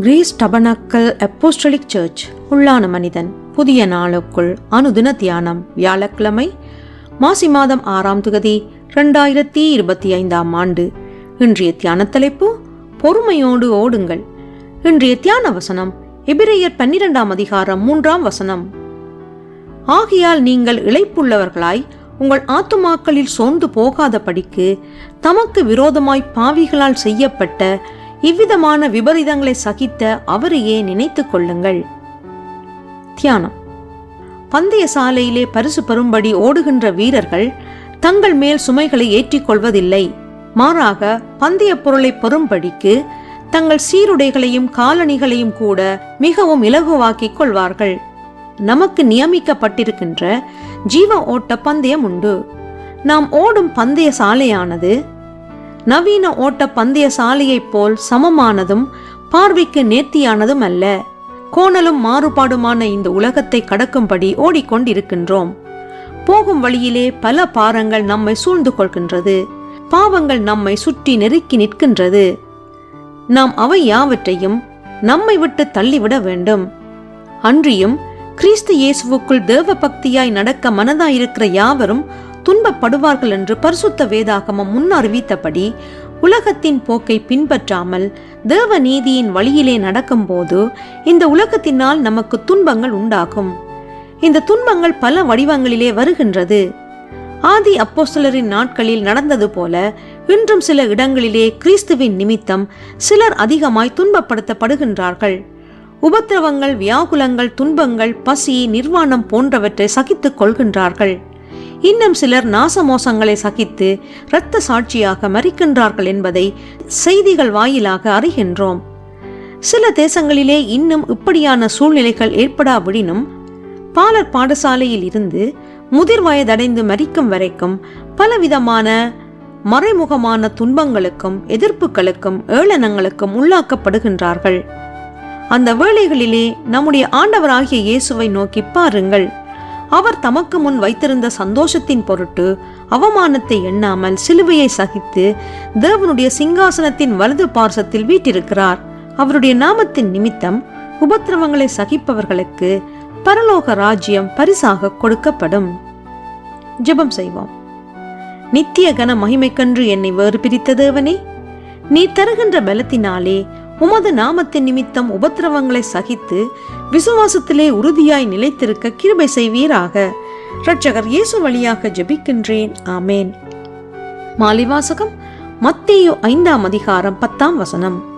Greece tabernacle apostolic search உள்ளான மனிதன் புதிய நாளுக்குள் அனுதின தியானம் வியாழக்கிழமை மாசி மாதம் ஆறாம் தொகுதி ரெண்டாயிரத்தி இருபத்தி ஐந்தாம் ஆண்டு. இன்றைய தியான தலைப்பு பொறுமையோடு ஓடுங்கள். இன்றைய தியான வசனம் எபிரேயர் பன்னிரெண்டாம் அதிகாரம் மூன்றாம் வசனம். ஆகையால் நீங்கள் இழைப்புள்ளவர்களாய் உங்கள் ஆத்துமாக்களில் சோர்ந்து போகாதபடிக்கு தமக்கு விரோதமாய் பாவிகளால் செய்யப்பட்ட இவ்விதமான விபரீதங்களை சகித்த அவரையே நினைத்து கொள்ளுங்கள். தியானம். பந்தய சாலையிலே பரிசு பெறும்படி ஓடுகின்ற வீரர்கள் தங்கள் மேல் சுமைகளை ஏற்றிக் கொள்வதில்லை மாறாக பந்தய பொருளை பெறும்படிக்கு தங்கள் சீருடைகளையும் காலணிகளையும் கூட மிகவும் இலகுவாக்கிக் கொள்வார்கள். நமக்கு நியமிக்கப்பட்டிருக்கின்ற ஜீவ ஓட்ட பந்தயம் உண்டு. நாம் ஓடும் பந்தய சாலையானது நவீன ஓட்ட பந்தய சாலையைப் போல் சமமானதும் பார்வைக்கு நேர்த்தியானதும் அல்ல. கோணலும் மாறுபாடுமான இந்த உலகத்தை கடக்கும்படி ஓடிக்கொண்டிருக்கின்றோம். போகும் வழியிலே பல பாரங்கள் நம்மை சூழ்ந்து கொள்கின்றது. பாவங்கள் நம்மை சுற்றி நெருக்கி நிற்கின்றது. நாம் அவை யாவற்றையும் நம்மை விட்டு தள்ளிவிட வேண்டும். அன்றியும் கிறிஸ்து இயேசுவுக்குள் தேவ பக்தியாய் நடக்க மனதாயிருக்கிற யாவரும் துன்பப்படுவார்கள் என்று பரிசுத்த வேதாகமம் முன்னறிவித்தபடி உலகத்தின் போக்கை பின்பற்றாமல் தேவ நீதியின் வழியிலே நடக்கும்போது இந்த உலகத்தினால் நமக்கு துன்பங்கள் உண்டாகும். இந்த துன்பங்கள் பல வடிவங்களிலே வருகின்றது. ஆதி அப்போஸ்தலரின் நாட்களில் நடந்தது போல இன்றும் சில இடங்களிலே கிறிஸ்துவின் நிமித்தம் சிலர் அதிகமாய் துன்பப்படுத்தப்படுகின்றார்கள். உபத்திரவங்கள் வியாகுலங்கள் துன்பங்கள் பசி நிர்வாணம் போன்றவற்றை சகித்துக் கொள்கின்றார்கள். இன்னும் சிலர் நாசமோசங்களை சகித்து இரத்த சாட்சியாக மறிக்கின்றார்கள் என்பதை செய்திகள் வாயிலாக அறிகின்றோம். சில தேசங்களிலே இன்னும் இப்படியான சூழ்நிலைகள் ஏற்படாவிடினும் பாலர் பாடசாலையில் இருந்து முதிர் வயதடைந்து மறிக்கும் வரைக்கும் பலவிதமான மறைமுகமான துன்பங்களுக்கும் எதிர்ப்புகளுக்கும் ஏளனங்களுக்கும் உள்ளாக்கப்படுகின்றார்கள். அந்த வேளைகளிலே நம்முடைய ஆண்டவராகிய இயேசுவை நோக்கி பாருங்கள். அவர் தமக்கு முன் வைத்திருந்த சந்தோஷத்தின் பொருட்டு அவமானத்தை எண்ணாமல் சிலுவையை சகித்து தேவனுடைய சிங்காசனத்தின் வலது பார்சத்தில் வீட்டிருக்கிறார். அவருடைய நாமத்தின் நிமித்தம் உபத்திரவங்களை சகிப்பவர்களுக்கு பரலோக ராஜ்யம் பரிசாக கொடுக்கப்படும். ஜெபம் செய்வோம். நித்திய கன மகிமைக்கன்று என்னை வேறு பிரித்த தேவனே நீ தருகின்ற பலத்தினாலே உமது நாமத்தின் நிமித்தம் உபத்திரவங்களை சகித்து விசுவாசத்திலே உறுதியாய் நிலைத்திருக்க கிருபை செய்வீராக. இரட்சகர் இயேசு வழியாக ஜெபிக்கின்றேன். ஆமேன். மாலிவாசகம் மத்தேயு ஐந்தாம் அதிகாரம் பத்தாம் வசனம்.